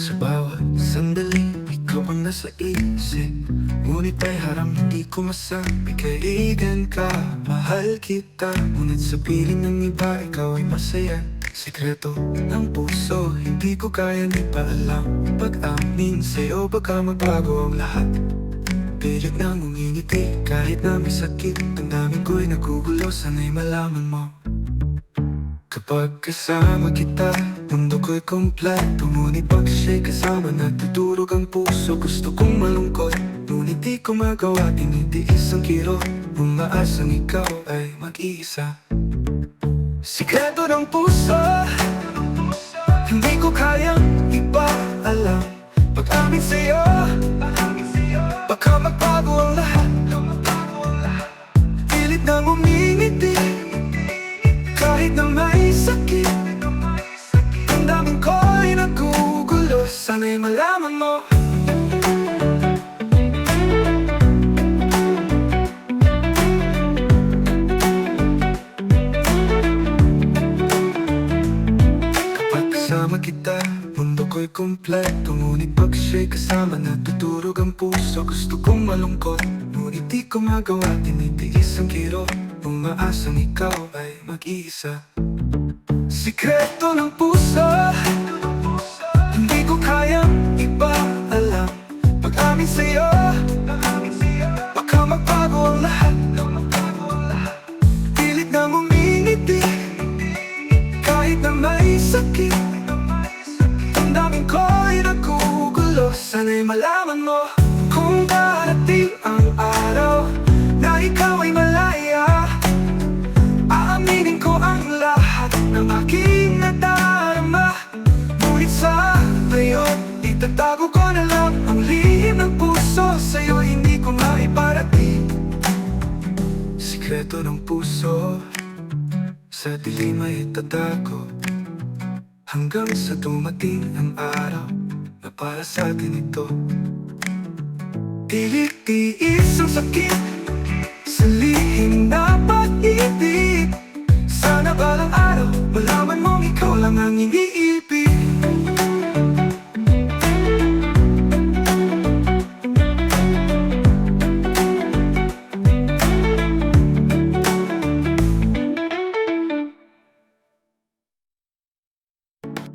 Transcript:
Sa bawat sandali, ikaw ang nasa isip. Ngunit ay harang hindi ko masabi. Kaibigan ka, mahal kita. Ngunit sa piling ng iba, ikaw ay masaya. Sekreto ng puso, hindi ko kaya di pa alam Pag-amin sa'yo, baka magbago ang lahat. Pilit nang umingiti, kahit na may sakit. Ang dami ko'y nagugulo, sana'y malaman mo Kapag kasama kita, mundo ko'y kompleto. Ngunit pag siya'y kasama, natutulog ang puso? Gusto kong malungkot, ngunit di ko magawa. Tinitiis ang kirot, umaasang ikaw ay mag-iisa. Sikreto ng puso, Sana'y malaman mo. Kapag kasama kita Mundo ko'y kompleto Ngunit pag siya'y kasama Natutulog ang puso. Gusto kong malungkot Ngunit di ko magawa. Tinitiis ang kirot Umaasang ikaw ay mag-iisa. Sikreto ng puso ko kayang ipaalam. Pag-amin sa'yo. Baka magbago ang lahat. Pilit na umingiti Kahit na may sakit. Ang daming ko'y nagugulo. Sana'y malaman mo Kung darating ang araw Sikreto ng puso Sa dilim ay itatago. Hanggang sa dumating ang araw Na para sa atin ito. Tilit-tiis ang sakit